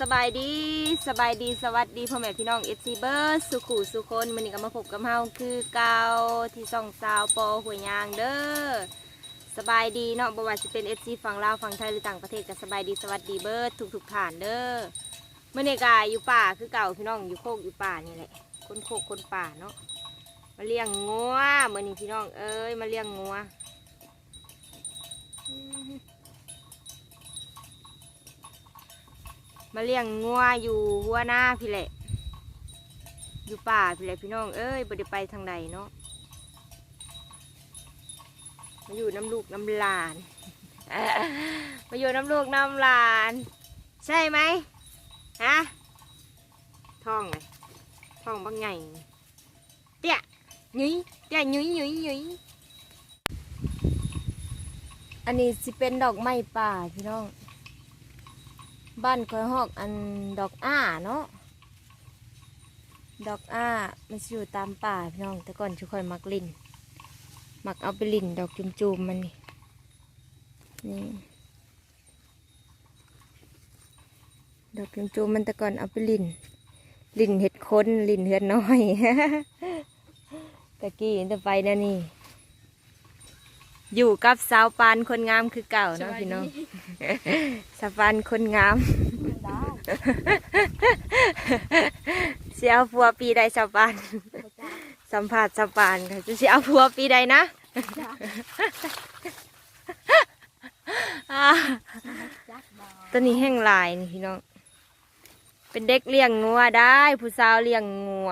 สบายดีสบายดีสวัสดีพ่อแม่พี่น้องเอฟซีเบิร์ดสุขุสุคนมันนี้ก็มาพบกับเฮาคือเกาที่ส่องสาวปอหัวยยางเด้อสบายดีเนาะบ่ว่าจะเป็นเอฟซีฝั่งลาวฝั่งไทยหรือต่างประเทศก็สบายดีสวัสดีเบิร์ดทุกทุกฐานเด้อเมื่อนี้ก็อยู่ป่าคือเก่าพี่น้องอยู่โคกอยู่ป่านี่แหละคนโคกคนป่าเนาะมาเลี้ยงงัวเมื่อนี้พี่น้องเอ้ยมาเลี้ยงงัว มาเลี้ยงงัวอยู่หัวหน้าพี่แหละ อยู่ป่าพี่แหละพี่น้อง เอ้ยบ่ได้ไปทางใดเนาะมาอยู่น้ำลูกน้ำหลาน มาอยู่น้ำลูกน้ำหลาน ใช่ไหมฮะท้องเลยท้องบางไงเตี้ยหยุยเตี้ยหยุยยุยยุยอันนี้สิเป็นดอกไม้ป่าพี่น้อง บ้านคอยหอกอันดอกอ้าเนาะดอกอ้ามันอยู่ตามป่าพี่น้อง แต่ก่อนชุคอยมักลินมักเอาไปลินดอกจุมๆมันนี่นี่ดอกจุมๆมันแต่ก่อนเอาไปลินลินเห็ดค้นลินเหือนน้อยตะกี้จะไปนะนี่ อยู่กับสาวปานคนงามคือเก่าเนาะพี่น้อง สาวปานคนงามเสียผัวปีใดสาวปานสัมผัสสาวปานค่ะจะเสียผัวปีใดนะอ่าตัวนี้แห้งลายนี่พี่น้อง เป็นเด็กเลี้ยงงัวได้ ผู้สาวเลี้ยงงัว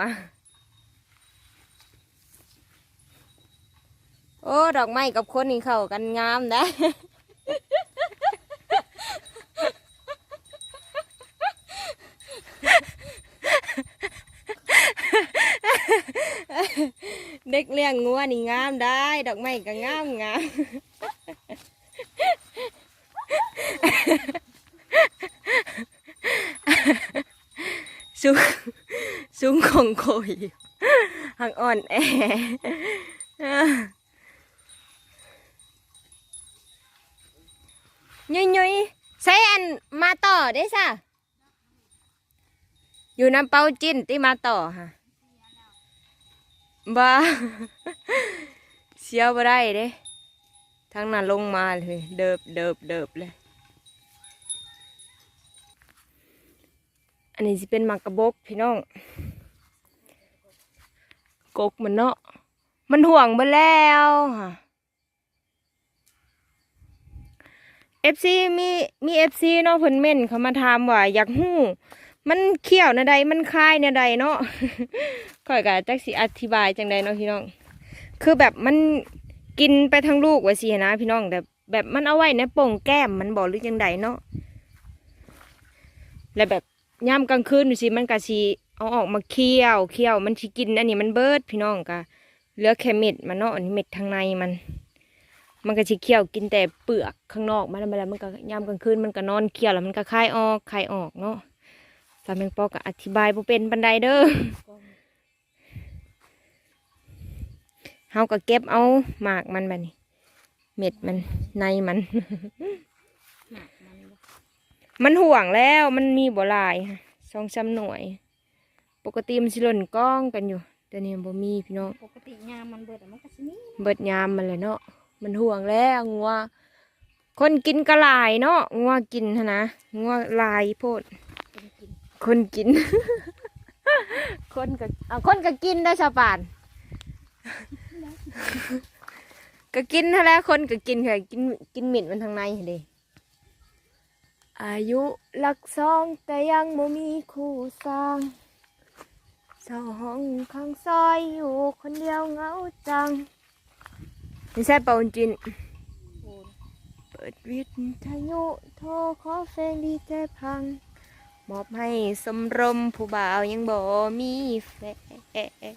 โอ้ ดอกไม้กับคนนี่เข้ากันงามได้ เลี้ยงงัวนี่งามได้ ดอกไม้ก็งามงามสูงสูงของโคยหักอ่อนแอยุยยุยใช้อันมาต่อได้ซะอยู่น้ำเปาจิ้นที่มาต่อฮะ บ้าเสียวบ่ได้เด้ทั้งนั้นลงมาเลย เดิบเดิบเดิบเลย อันนี้สิเป็นมากกระบกพี่น้อง กกมันเนาะ มันห่วงไปแล้วค่ะเอฟซีมีมีเอฟซีเนาะเพิ่นเม่นเขามาถามว่าอยากหู้ มันเขี้ยวนะใดมันคายนะใดเนาะ ค่อยกะจักสิอธิบายจังใดเนาะพี่น้อง คือแบบมันกินไปทั้งลูกว่าสินะพี่น้องแต่แบบมันเอาไว้ในโป่งแก้มมันบอกหรือจังใดเนาะแล้วแบบยามกลางคืนดูสิมันก็สิเอาออกมาเคี่ยวเคี่ยวมันสิกินอันนี้มันเบิดพี่น้องกะเหลือแค่เม็ดมันเนาะอันนี้เม็ดทางในมัน มันก็สิเคี่ยวกินแต่เปลือกข้างนอกมันแล้วมันก็ยามกลางคืนมันก็นอนเคี่ยวแล้วมันก็คายออกคายออกเนาะสามแมงปอก็อธิบายบ่เป็นบันไดเด้อ เฮาก็เก็บเอาหมากมันแบบนี้ เม็ดมันในมัน มันห่วงแล้วมันมีบ่หลายค่ะสองสามหน่วย ปกติมันสิหล่นกล้องกันอยู่ แต่นี่บ่มีพี่น้อง ปกติงามมันเบิดอะมันก็สิมีเบิดยามมันเลยเนาะ มันห่วงแล้วงัว คนกินก็หลายเนาะงัวกินหั้นนะงัวหลายโพดเป็นกินคนกิน คนก็เอาคนก็กินได้อชาวบ้าน ก็กินเท่าแล้วคนก็กินค่ะกินกินหมิ่นมันทางในเด้อายุหลักสองแต่ยังบ่มีคู่สร้างเศร้าห้องข้างซอยอยู่คนเดียวเหงาจังนี่ใช่เป่าจินโอนเปิดวิทยุโทรขอเพลงดีใจพัง มอบให้สมรมผู้บ่าวยังบ่มีแฟน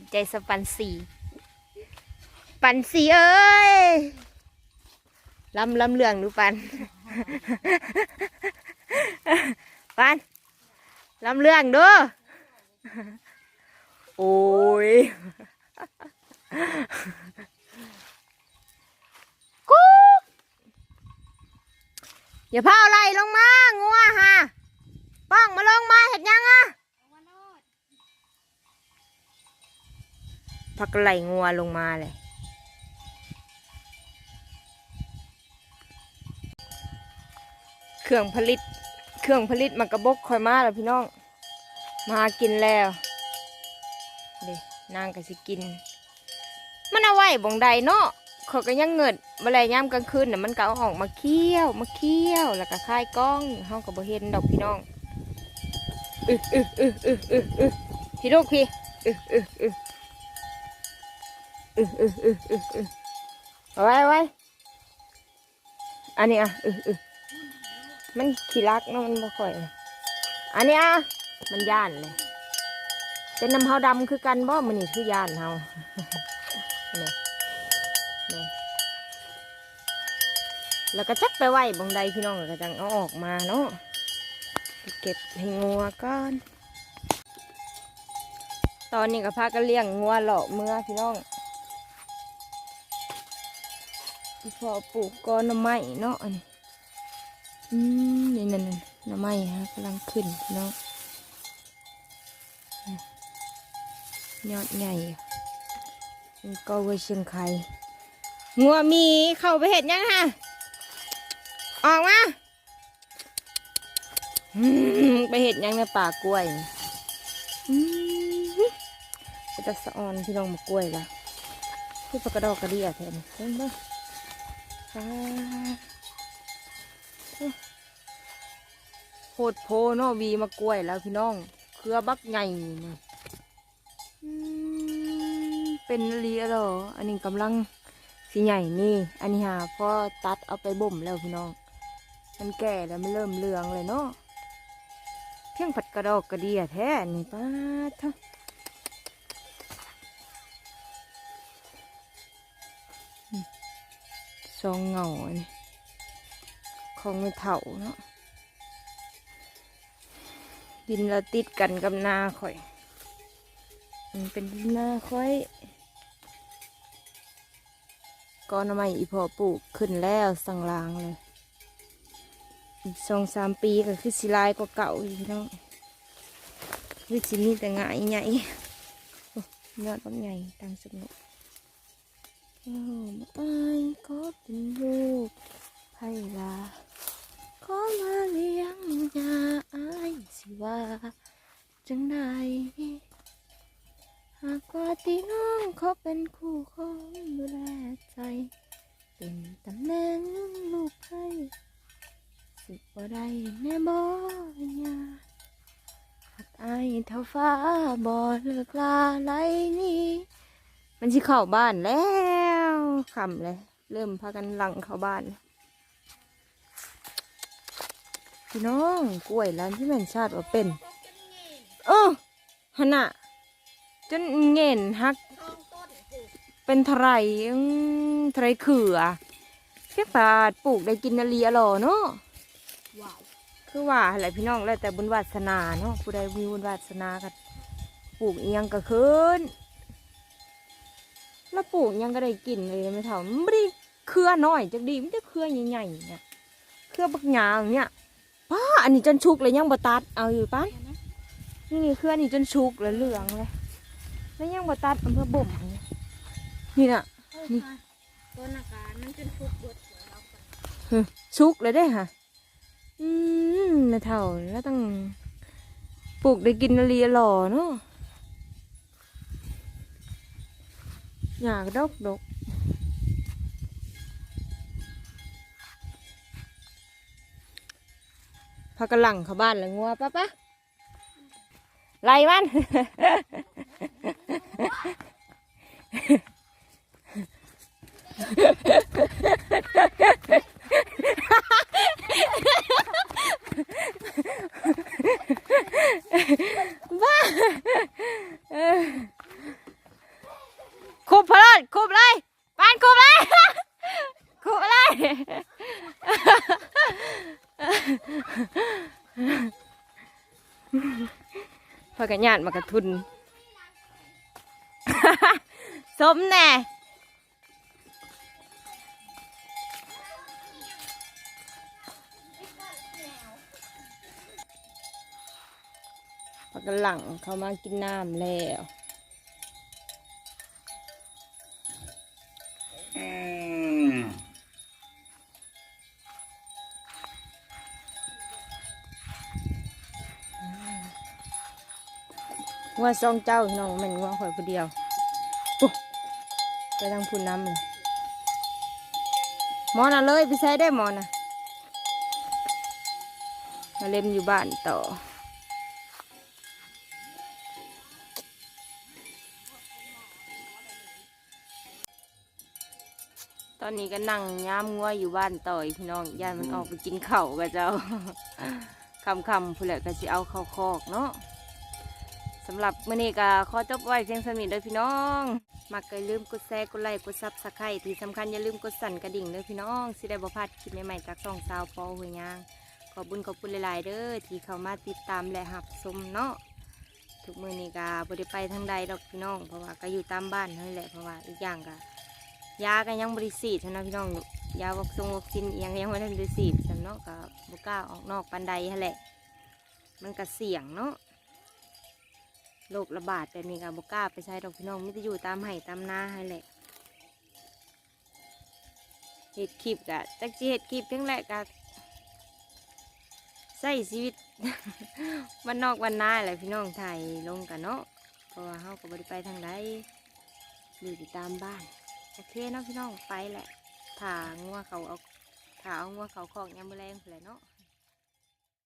ถึงใจสปันสีปันสีเอ้ยลำลำเรื่องดูปัน ปันลำเรื่องดูโอ้ยกุ๊กอย่าพาอะไรลงมางัวฮะป้องมาลงมาเห็ดยังอะ พักไหลงัวลงมาเลยเครื่องผลิต เครื่องผลิตมันกระบกคอยมาแล้วพี่น้อง มากินแล้วเด้นางก็สิกิน มันเอาไว้บ่งใดเนาะเขาก็ยังเงิดเมื่อไรย่ำกลางคืนน่ะมันก็เอาออกมาเคี่ยว มาเคี่ยว แล้วก็คายกล้องเฮาก็บ่เห็นดอกพี่น้องอึอึอึอึอึอึพี่ลูกพี่อึอึอึ อึอึอึอึอึเอาไว้เอาไว้อันนี้อะอึอึมันขี้รักเนาะมันบ่ค่อยอันนี้อะมันย่านเลยเป็นน้ำเฮาดำคือกันบ่มันนี่คือย่านเฮานี่นี่แล้วก็จักไปไหวบงใดพี่น้องก็จังเอาออกมาเนาะเก็บให้งัวก่อน ตอนนี้ก็พากันเลี้ยงงัวเหลาะเมื่อพี่น้อง ที่พอปลูกกอนหน่อไม้เนาะอันนี้อืมนี่นั่นนั่นหน่อไม้ฮะกำลังขึ้นพี่น้องยอดใหญ่ก็ไว้เชียงไคงัวมีเข้าไปเห็ดยังฮะออกมาไปเห็ดยังในป่ากล้วยจะสะออนพี่น้องมากล้วยละคือปลากระดอกกระเดียแทนเห็นไหม โคตรโพนาะวีมากล้วยแล้วพี่น้อง เครือบักใหญ่นี่เป็นลียเหรออันนี้กำลังสีใหญ่นี่ อันนี้หาพ่อตัดเอาไปบ่มแล้วพี่น้อง มันแก่แล้วมันเริ่มเลืองเลยเนาะเพียงผัดกระดอกกระเดียแท้นี่ป้าดเถอะ ซองเหงาอันนี้ของไม่เถ่าเนาะดินเราติดกันกับนาข่อย มันเป็นหน้าค่อยก้อนไม้อีพอปลูกขึ้นแล้วสังลางเลยอีกสองสามปีก็คือสิลายกว่าเก่าอยู่พี่น้องคือสิมีแต่ง่ายใหญ่ยอดต้นใหญ่ตามสนุก โอ้มาอายก็เป็นลูกไผ่ลาขอมาเลี้ยงยาอายสิว่าจังใดหากว่าที่น้องเขาเป็นคู่ของดูแลใจ เป็นตำแหน่งลูกไพ่สิบบ่ได้แน่บ่ยาหากอายเท่าฟ้าบ่เลิกลาไรนี้มันสิเข้าบ้านแล้ว คำเลย เริ่มพากันหลังเข้าบ้านพี่น้องกล้วยร้านที่แม่นชาติว่าเป็น เออฮะน่ะจนเงินฮัก เป็นไทรอืมไทรเขือเพียกปาดปลูกได้กินนาเลียหรอเนาะคือว่าอะไรพี่น้องแล้วแต่บุญวาสนาเนาะผู้ใดมีบุญวาสนาก็ปลูกเอียงก็ขึ้น แล้วปลูกอิหยังก็ได้กินเลยไม่เท่ามันไม่ได้เครือน้อยจักดีมันจะเครือใหญ่ๆเนี่ยเครือบักหยางเนี่ยป้าอันนี้จนชุกเลยยังบตัดเอาอยู่ป้าเดี๋ยวนะนี่เครือนี่จนชุกแล้วเหลืองเลยแล้วยังบตัดอำเภอบ่มนี่นี่น่ะเฮ้ยนี่ค่ะตัวหน้ากามันจนทุกเบิดหัวเรากันเฮ้ยชุกเลยได้ค่ะอืมนะเท่าแล้วต้องปลูกได้กินนาเรียหล่อเนาะ อยากดกดกพากระหลังเขาบ้านแล้วงัวปะปะไล่มัน บ้า พลอนคุบเลยปานคุบเลยคุบเลยพอกระยานมากระทุนสมแน่พอกระหลังเขามากินน้ำแล้ว ว่าซองเจ้าน้องมันว่าข่อยผู้เดียวปุ๊บไปทางพูนน้ำเลยหมอน่ะเลยไปใช้ได้หมอน่ะมาเล่มอยู่บ้านต่อตอนนี้ก็นั่งย้ามงัวอยู่บ้านต่อยพี่น้องย่านมันออกไปกินเข่ากับเจ้าคำคำผู้แหละก็สิเอาเข้าคอกเนาะ สำหรับมื้อนี้ก็ขอจบไว้เพียงสมิธเด้อพี่น้องมักก็อลืมกดแชร์กดไลค์กดซับสไครต์ที่สำคัญอย่าลืมกดสั่นกระดิ่งเด้อพี่น้องสิได้บ่พลาดคลิปใหม่ๆจากช่องสาวปอหัวยางขอบุญขอบคุณหลายๆเด้อที่เข้ามาติดตามและหับชมเนาะทุกมื้อนี้ก็บ่ได้ไปทางใดดอกพี่น้อง เพราะว่าก็อยู่ตามบ้านนั่นแหละเพราะว่าอีกอย่างก็ยาก็ยังบริสีดนะพี่น้องยาวัคซงวัคซีนยังยังไม่ได้บริสีดสำเนาะกับบกล้าออกนอกปันไดฮะแหละ มันก็เสี่ยงเนาะ โรคระบาดแต่นี่กับบกล้าไปใช้ดอกพี่น้องไมแต่จะอยู่ตามไห่ตามนาให้แหละเห็ดคลิปกะจักจีเห็ดคลิปเพียงแหละกะใส่ชีวิตวันนอกวันนาแหละพี่น้องถ่ายลงกันเนาะเพราะว่าเฮาก็บริไปทางใดอยู่ที่ตามบ้านโอเคเนาะพี่น้องไปแหละถางัวเขาเอาถาเอางัวเขาของยามมือแรงไปเลยเนาะ